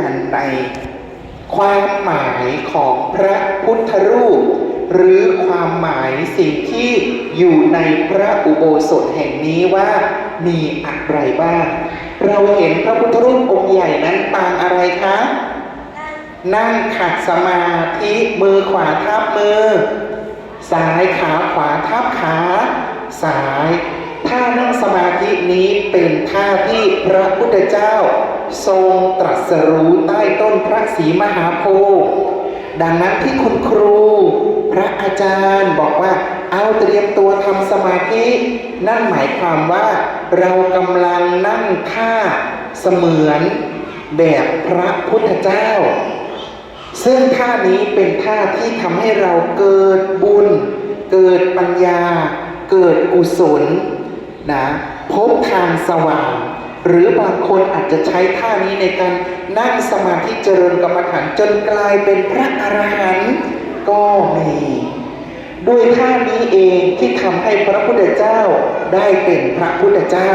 กันในความหมายของพระพุทธรูป หรือความหมายสิ่งที่อยู่ในพระอุโบสถแห่งนี้ว่ามีอะไรบ้าง เราเห็นพระพุทธรูปองค์ใหญ่นั้นปางอะไรคะ นั่งขัดสมาธิมือขวาทับมือ ซ้ายขาขวาทับขาซ้ายท่านั่งสมาธินี้เป็นท่าที่พระพุทธเจ้า ทรงตรัสรู้ใต้ต้นพระศรีมหาโพธิ์ดังนั้นที่คุณครู พระอาจารย์บอกว่า เอาเตรียมตัวทำสมาธิ นั่นหมายความว่าเรากำลังนั่งท่าเสมือนแบบพระพุทธเจ้า ซึ่งท่านี้เป็นท่าที่ทำให้เราเกิดบุญ เกิดปัญญา เกิดกุศลนะพบทางสว่าง หรือบางคนอาจจะใช้ท่านี้ในการนั่งสมาธิเจริญกรรมฐานจนกลายเป็นพระอรหันต์ก็มีด้วยท่านี้เองที่ทำให้พระพุทธเจ้าได้เป็นพระพุทธเจ้า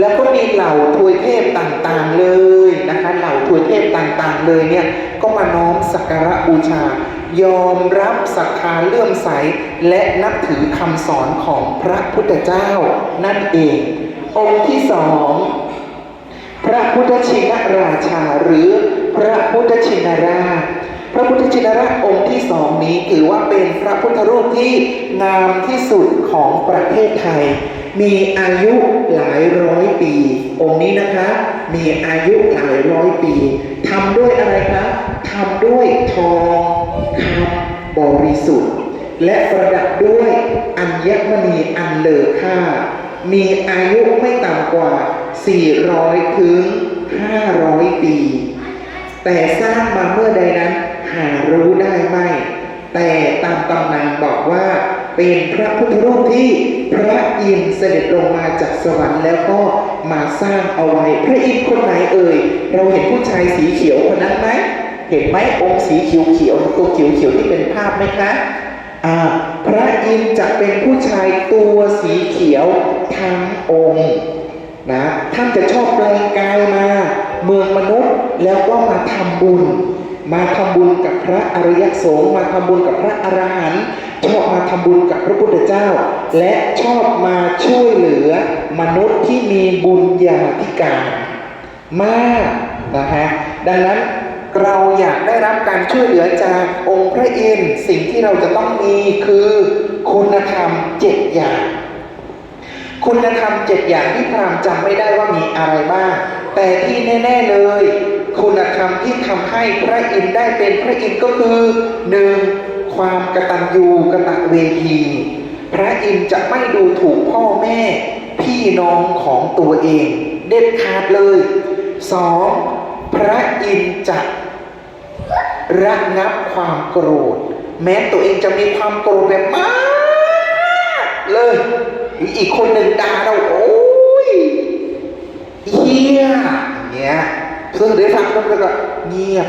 แล้วก็มีเหล่าทวยเทพต่างๆเลยนะคะเหล่าทวยเทพต่างๆเลยเนี่ยก็มาน้อมสักการะบูชายอมรับศรัทธาเลื่อมใสและนับถือคำสอนของพระพุทธเจ้านั่นเอง องค์ที่สอง พระพุทธชินราชาหรือพระพุทธชินราชพระพุทธชินราชองค์ที่สองนี้ถือว่าเป็นพระพุทธรูปที่งามที่สุดของประเทศไทย มีอายุหลายร้อยปี องค์นี้นะคะ มีอายุหลายร้อยปีทำด้วยอะไรคะทำด้วยทองคำบริสุทธิ์ และประดับด้วยอัญมณีอันเลอค่า มีอายุไม่ต่ำกว่า 400 ถึง 500 ปี แต่สร้างมาเมื่อใดนั้นหารู้ได้ไม่ แต่ตามตำนานบอกว่า เป็นพระพุทธรูปที่พระอินทร์เสด็จลงมาจากสวรรค์แล้วก็มาสร้างเอาไว้ พระอินทร์คนไหนเอ่ย เราเห็นผู้ชายสีเขียวคนนั้นไหม เห็นไหมองค์สีเขียวเขียวๆตัวเขียวเขียวๆที่เป็นภาพไหมคะ พระอินทร์จะเป็นผู้ชายตัวสีเขียวทั้งองค์นะท่านจะชอบแปลงกายมาเมืองมนุษย์แล้วก็มาทำบุญ มาทำบุญกับพระอริยสงฆ์มาทำบุญกับพระอรหันต์ชอบมาทำบุญกับพระพุทธเจ้า และชอบมาช่วยเหลือมนุษย์ที่มีบุญญาธิการมากนะฮะดังนั้น เราอยากได้รับการช่วยเหลือจากองค์พระอินทร์สิ่งที่เราจะต้องมีคือคุณธรรมเจ็ดอย่าง คุณธรรมเจ็ดอย่างที่พรามจำไม่ได้ว่ามีอะไรบ้าง แต่ที่แน่ ๆเลย คุณธรรมที่ทำให้พระอินทร์ได้เป็นพระอินทร์ก็คือหนึ่งความกตัญญูกตเวทีพระอินทร์จะไม่ดูถูกพ่อแม่ พี่น้องของตัวเอง เด็ดขาดเลยสอง พระอินทร์จะระงับความโกรธ แม้ตัวเองจะมีความโกรธแบบมากเลยอีกคนหนึ่งด่าเราโอ้ยเฮียอย่างเงี้ยเพื่อนได้ฟังแล้วก็เงียบ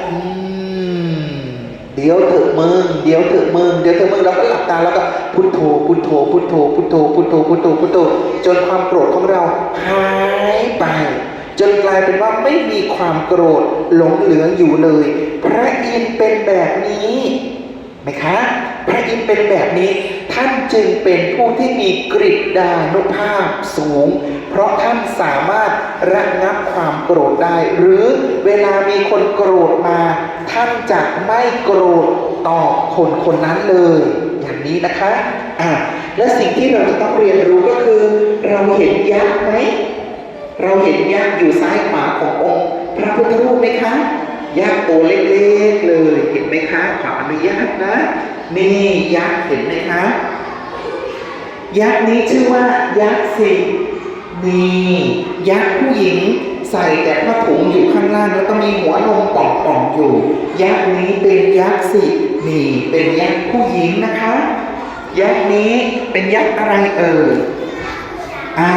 เดี๋ยวเถอะมึงเดี๋ยวเถอะมึงเดี๋ยวเถอะมึงเราก็หลับตาแล้วก็พุทโธพุทโธพุทโธพุทโธพุทโธพุทโธพุทโธจนความโกรธของเราหายไป จนกลายเป็นว่าไม่มีความโกรธหลงเหลืออยู่เลย พระอินทร์เป็นแบบนี้ไหมคะพระอินทร์เป็นแบบนี้ ท่านจึงเป็นผู้ที่มีกริดานุภาพสูง เพราะท่านสามารถระงับความโกรธได้ หรือเวลามีคนโกรธมา ท่านจะไม่โกรธต่อคนคนนั้นเลย อย่างนี้นะคะอะและสิ่งที่เราจะต้องเรียนรู้ก็คือ เราเห็นยักษ์ไหม เราเห็นยักษ์อยู่ซ้ายขวาขององค์ พระพุทธรูปไหมคะยักษ์ตัวเล็กๆเลยเห็นไหมคะขออนุญาตนะ นี่ยักษ์เห็นไหมคะ ยักษ์นี้ชื่อว่ายักษ์สินี่ยักษ์ผู้หญิงใส่แต่ผ้าถุงอยู่ข้างล่างแล้วก็มีหัวนมป่องๆอยู่ ยักษ์นี้เป็นยักษ์สินี่เป็นยักษ์ผู้หญิงนะคะ ยักษ์นี้เป็นยักษ์อะไรเอ่ยอ่า